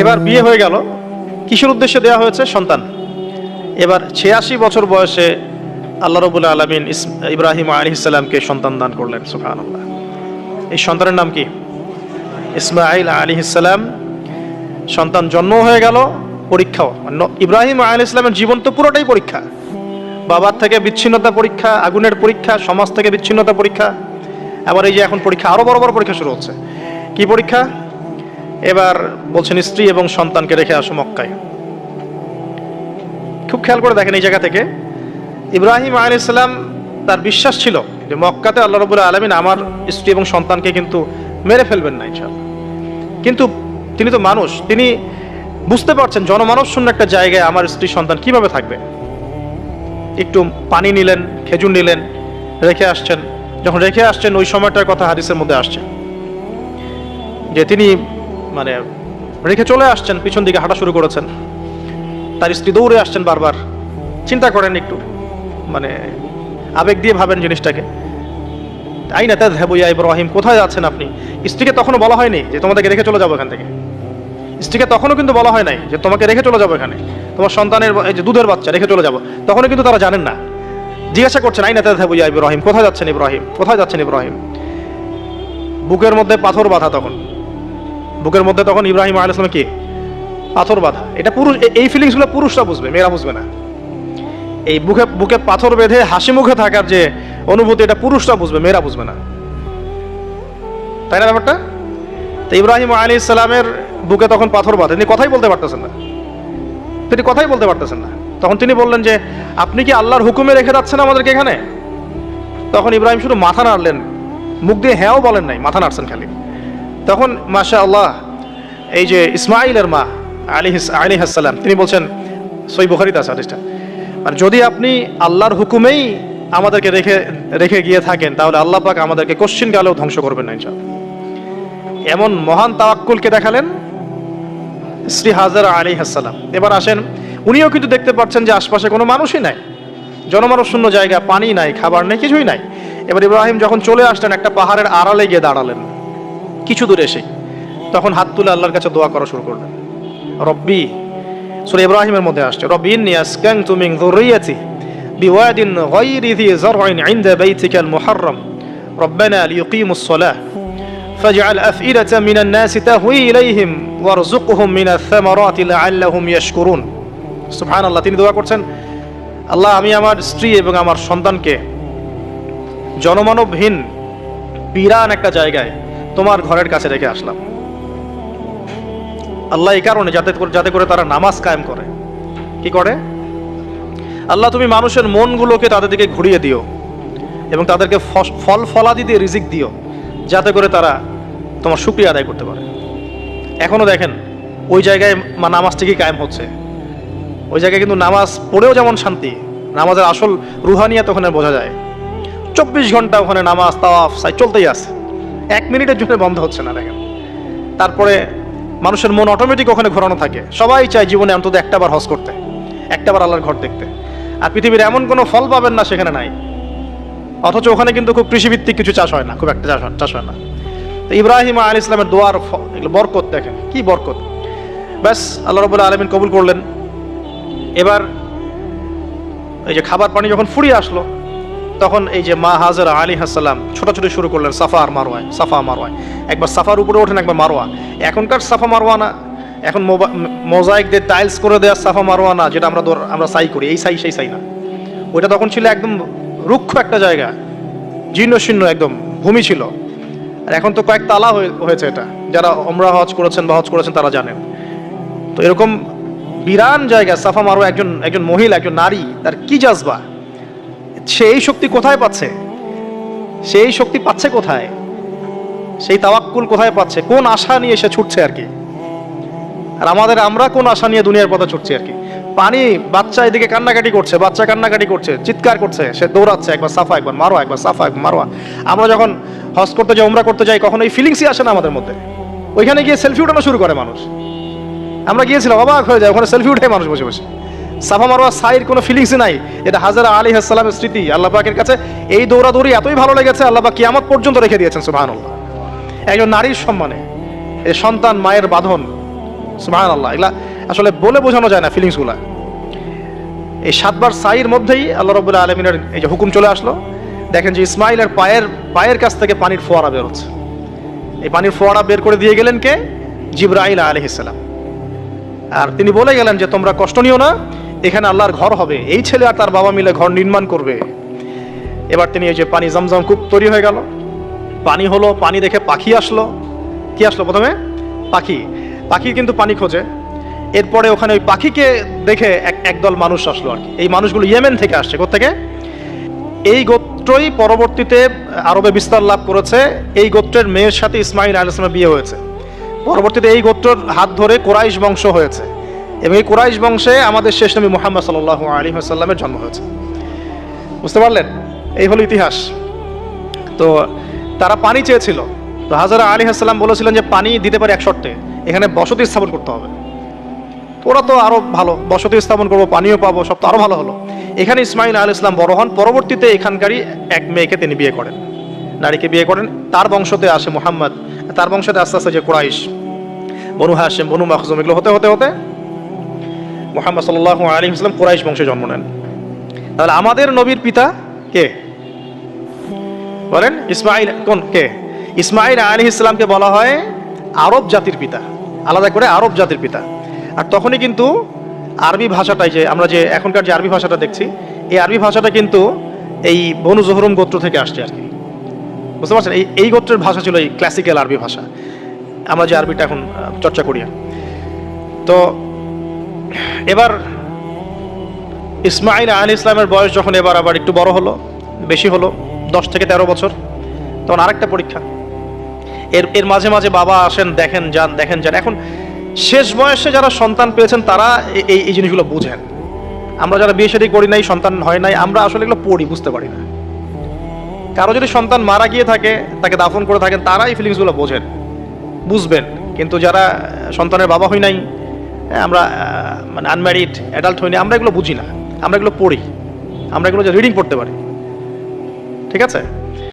এবার বিয়ে হয়ে গেল। কিশোর উদ্দেশ্যে দেওয়া হয়েছে? সন্তান। এবার ছিয়াশি বছর বয়সে আল্লাহ রবুল্লা আলমিন ইব্রাহিম আলী ইসলামকে সন্তান দান করলেন সুফান এই সন্তানের নাম কি? ইসমাইল আলী ইসলাম সন্তান জন্ম হয়ে গেল, পরীক্ষাও। মানে ইব্রাহিম আলী ইসলামের জীবন তো পুরোটাই পরীক্ষা। বাবার থেকে বিচ্ছিন্নতা পরীক্ষা, আগুনের পরীক্ষা, সমাজ থেকে বিচ্ছিন্নতা পরীক্ষা। আবার এই যে এখন পরীক্ষা, আরও বড় বড় পরীক্ষা শুরু হচ্ছে। কি পরীক্ষা? এবার বলছেন, স্ত্রী এবং সন্তানকে রেখে আসো মক্কায়। খুব খেয়াল করে দেখেন এই জায়গা থেকে। ইব্রাহিম আলী ইসলাম তার বিশ্বাস ছিল যে মক্কাতে আল্লাহ রবুল্লাহ আলমিন আমার স্ত্রী এবং সন্তানকে কিন্তু মেরে ফেলবেন না ইনশাল্লাহ কিন্তু তিনি তো মানুষ, তিনি বুঝতে পারছেন জনমানব শূন্য একটা জায়গায় আমার স্ত্রী, সন্তান কীভাবে থাকবে। একটু পানি নিলেন, খেজুর নিলেন, রেখে আসছেন। যখন রেখে আসছেন, ওই সময়টার কথা হাদিসের মধ্যে আসছে। যে তিনি মানে রেখে চলে আসছেন, পিছন দিকে হাঁটা শুরু করেছেন। তার স্ত্রী দৌড়ে আসছেন বারবার। চিন্তা করেন একটু। মানে আবেগ দিয়ে ভাবেন জিনিসটাকে। তাই না তাই ইয়া ইব্রাহিম, কোথায় যাচ্ছেন আপনি? স্ত্রীকে তখনও বলা হয়নি যে তোমাদেরকে রেখে চলে যাব এখান থেকে। স্ত্রীকে তখনও কিন্তু বলা হয় নাই যে তোমাকে রেখে চলে যাব এখানে। তোমার সন্তানের এই যে দুধের বাচ্চা, রেখে চলে যাব। তখনও কিন্তু তারা জানেন না। জিজ্ঞাসা করছেন আই না তাই ইয়া ইব্রাহিম, কোথায় যাচ্ছেন ইব্রাহিম? কোথায় যাচ্ছেন ইব্রাহিম? বুকের মধ্যে পাথর বাঁধা তখন। বুকের মধ্যে তখন ইব্রাহিম আলাইসলাম কি? পাথর বাঁধা। এটা পুরুষ এই ফিলিংসগুলো পুরুষরা বুঝবে, মেয়েরা বুঝবে না। এই বুকে বুকে পাথর বেঁধে হাসি মুখে থাকার যে অনুভূতি, এটা পুরুষরা বুঝবে, মেয়েরা বুঝবে না। তাই না ব্যাপারটা? তো ইব্রাহিম আলী ইসলামের বুকে তখন পাথর বাঁধে। তিনি কথাই বলতে পারতেছেন না। তিনি কথাই বলতে পারতেছেন না। তখন তিনি বললেন যে, আপনি কি আল্লাহর হুকুমে রেখে যাচ্ছেন আমাদেরকে এখানে? তখন ইব্রাহিম শুধু মাথা নাড়লেন, মুখ দিয়ে হ্যাঁও বলেন নাই, মাথা নাড়ছেন খালি। তখন মাশা আল্লাহ এই যে ইসমাইলের মা আলী আলী হাসালাম তিনি বলছেন সই বুখারিতে আছে হাদিসটা মানে যদি আপনি আল্লাহর হুকুমেই আমাদেরকে রেখে রেখে গিয়ে থাকেন, তাহলে আল্লাহ পাক আমাদেরকে কোশ্চিন কালেও ধ্বংস করবেন না ইনশাআল্লাহ। এমন মহান তাওয়াক্কুলকে দেখালেন শ্রী হাজার আলী হাসালাম এবার আসেন, উনিও কিন্তু দেখতে পাচ্ছেন যে আশপাশে কোনো মানুষই নাই, জনমানব শূন্য জায়গা, পানি নাই, খাবার নেই, কিছুই নাই। এবার ইব্রাহিম যখন চলে আসলেন, একটা পাহাড়ের আড়ালে গিয়ে দাঁড়ালেন। কিছু দূরে এসে তখন হাত তুলে আল্লাহর কাছে দোয়া করা শুরু করলেন রব্বি সুরে ইব্রাহিমের মধ্যে আসছে রব্বিন ইয়াসকান তুমিং যুররিয়াতি বিওয়াদিন গায়রি ذي زرع عند بيتك المحرم ربنا ليقيموا الصلاة فاجعل أفئدة من الناس تهوي إليهم وارزقهم من الثمرات لعلهم يشكرون সুবহান আল্লাহ তিনি দোয়া করছেন আল্লাহ আমি আমার স্ত্রী এবং আমার সন্তানকে জনমানবহীন বিরান একটা জায়গায় তোমার ঘরের কাছে রেখে আসলাম। আল্লাহ এই কারণে যাতে যাতে করে তারা নামাজ কায়েম করে। কি করে? আল্লাহ তুমি মানুষের মনগুলোকে তাদের দিকে ঘুরিয়ে দিও এবং তাদেরকে ফল ফলাদি দিয়ে রিজিক দিও, যাতে করে তারা তোমার শুক্রিয়া আদায় করতে পারে। এখনও দেখেন, ওই জায়গায় মা- নামাজ ঠিকই কায়েম হচ্ছে। ওই জায়গায় কিন্তু নামাজ পড়েও যেমন শান্তি, নামাজের আসল রুহানিয়াত ওখানে বোঝা যায়। চব্বিশ ঘণ্টা ওখানে নামাজ, তাওয়াফ, সাই চলতেই আছে। এক মিনিটের জন্য বন্ধ হচ্ছে না, দেখেন। তারপরে মানুষের মন অটোমেটিক ওখানে ঘোরানো থাকে। সবাই চায় জীবনে অন্তত একটা বার হজ করতে, একটা বার আল্লাহর ঘর দেখতে। আর পৃথিবীর এমন কোনো ফল পাবেন না সেখানে নাই। অথচ ওখানে কিন্তু খুব কৃষিভিত্তিক কিছু চাষ হয় না, খুব একটা চাষ হয়- চাষ হয় না। তো ইব্রাহিম আল ইসলামের দোয়ার এগুলো বরকত দেখেন, কি বরকত। ব্যাস, আল্লাহ রবুল্লাহ আলমিন কবুল করলেন। এবার এই যে খাবার পানি যখন ফুরিয়ে আসলো তখন এই যে মা হাজার আলী হাসালাম ছোটাছুটি শুরু করলেন সাফা আর মারোয়ায় সাফা মারোয়ায় একবার সাফার উপরে ওঠেন, একবার মারোয়া এখনকার সাফা মারোয়া না। এখন মোজাইক দিয়ে টাইলস করে দেওয়া সাফা মারোয়া না, যেটা আমরা আমরা সাই করি। এই সাই সেই সাই না। ওইটা তখন ছিল একদম রুক্ষ একটা জায়গা। জীর্ণ শীর্ণ একদম, ভূমি ছিল। আর এখন তো কয়েক তালা হয়ে- হয়েছে এটা। যারা ওমরা হজ করেছেন বা হজ করেছেন তারা জানেন। তো এরকম বিরান জায়গা, সাফা মারোয়া একজন একজন মহিলা, একজন নারী, তার কি জাজবা? সে এই শক্তি কোথায় পাচ্ছে? সেই শক্তি পাচ্ছে কোথায়? সেই তাওয়াক্কুল কোথায় পাচ্ছে? কোন আশা নিয়ে সে ছুটছে আর কি? আর আমাদের আমরা কোন আশা নিয়ে দুনিয়ার পথে ছুটছি আর কি? পানি বাচ্চা এদিকে কান্নাকাটি করছে, বাচ্চা কান্নাকাটি করছে, চিৎকার করছে, সে দৌড়াচ্ছে, একবার সাফা, একবার মারোয়া, একবার সাফা, একবার মারোয়া। আমরা যখন হজ করতে যাই, উমরা করতে যাই, কখন এই ফিলিংসই আসে না আমাদের মধ্যে। ওইখানে গিয়ে সেলফি উঠানো শুরু করে মানুষ। আমরা গিয়েছিলাম, অবাক হয়ে যায় ওখানে সেলফি উঠে মানুষ বসে বসে। সাফা মারোয়া সাইর কোনো ফিলিংসই নাই। এটা হাজারা আলী হাসালামের স্মৃতি, আল্লাহ পাকের কাছে। এই দৌড়াদৌড়ি এতই ভালো লেগেছে, আল্লাহ পাক কিয়ামত পর্যন্ত রেখে দিয়েছেন, সুবহানাল্লাহ। একজন নারীর সম্মানে, এই সন্তান মায়ের বাঁধন সুমাহান আল্লাহ এগুলা আসলে বলে বোঝানো যায় না ফিলিংসগুলা এই সাতবার সাইয়ের মধ্যেই আল্লাহ রবুল্লাহ আলমিনের এই যে হুকুম চলে আসলো। দেখেন যে ইসমাইলের পায়ের পায়ের কাছ থেকে পানির ফোয়ারা বেরোচ্ছে এই পানির ফোয়ারা বের করে দিয়ে গেলেন কে? জিব্রাইল আলহিসাল্লাম আর তিনি বলে গেলেন যে, তোমরা কষ্ট নিও না এখানে আল্লাহর ঘর হবে। এই ছেলে আর তার বাবা মিলে ঘর নির্মাণ করবে। এবার তিনি এই যে পানি জমজম কূপ তৈরি হয়ে গেল। পানি হলো, পানি দেখে পাখি আসলো। কি আসলো প্রথমে? পাখি। পাখি কিন্তু পানি খোঁজে। এরপরে ওখানে ওই পাখিকে দেখে এক, একদল মানুষ আসলো আর কি। এই মানুষগুলো ইয়েমেন থেকে আসছে। কোথেকে এই গোত্রই পরবর্তীতে আরবে বিস্তার লাভ করেছে। এই গোত্রের মেয়ের সাথে ইসমাইল আল ইসলামের বিয়ে হয়েছে। পরবর্তীতে এই গোত্রর হাত ধরে কোরাইশ বংশ হয়েছে। এবং এই কোরাইশ বংশে আমাদের শেষ নবী মোহাম্মদ সাল আলী সাল্লামের জন্ম হয়েছে। বুঝতে পারলেন? এই হলো ইতিহাস। তো তারা পানি চেয়েছিল। তো হাজারা আলী হাসাল্লাম বলেছিলেন যে পানি দিতে পারে এক শর্তে, এখানে বসতি স্থাপন করতে হবে। ওরা তো আরও ভালো, বসতি স্থাপন করব, পানিও পাবো, সব তো আরও ভালো হলো। এখানে ইসমাইল আল ইসলাম বড় হন, পরবর্তীতে এখানকারই এক মেয়েকে তিনি বিয়ে করেন। নারীকে বিয়ে করেন, তার বংশতে আসে মোহাম্মদ, তার বংশতে আস্তে আস্তে যে কোরাইশ, বনু হাসেম বনু মাহজুম এগুলো হতে হতে হতে মোহাম্মদ সাল্লাহ আলী ইসলাম কোরাইশ বংশে জন্ম নেন। তাহলে আমাদের নবীর পিতা কে? বলেন, ইসমাইল, কোন কে? ইসমাইল আলী ইসলামকে বলা হয় আরব জাতির পিতা। আলাদা করে আরব জাতির পিতা। আর তখনই কিন্তু আরবি ভাষাটাই যে, আমরা যে এখনকার যে আরবি ভাষাটা দেখছি, এই আরবি ভাষাটা কিন্তু এই বনু জহরুম গোত্র থেকে আসছে আর কি। বুঝতে পারছেন? এই এই গোত্রের ভাষা ছিল এই ক্লাসিক্যাল আরবি ভাষা। আমরা যে আরবিটা এখন চর্চা করি তো এবার ইসমাইল আলী ইসলামের বয়স যখন এবার আবার একটু বড় হলো, বেশি হলো, দশ থেকে তেরো বছর, তখন আরেকটা পরীক্ষা। এর এর মাঝে মাঝে বাবা আসেন, দেখেন, যান দেখেন, যান। এখন শেষ বয়সে যারা সন্তান পেয়েছেন, তারা এই এই জিনিসগুলো বুঝেন। আমরা যারা বিয়ে শাদী করি নাই, সন্তান হয় নাই, আমরা আসলে এগুলো পড়ি, বুঝতে পারি না। কারও যদি সন্তান মারা গিয়ে থাকে, তাকে দাফন করে থাকেন, তারা এই ফিলিংসগুলো বোঝেন, বুঝবেন। কিন্তু যারা সন্তানের বাবা হই নাই আমরা মানে আনম্যারিড অ্যাডাল্ট হইনি, আমরা এগুলো বুঝি না। আমরা এগুলো পড়ি। আমরা এগুলো রিডিং পড়তে পারি। ঠিক আছে?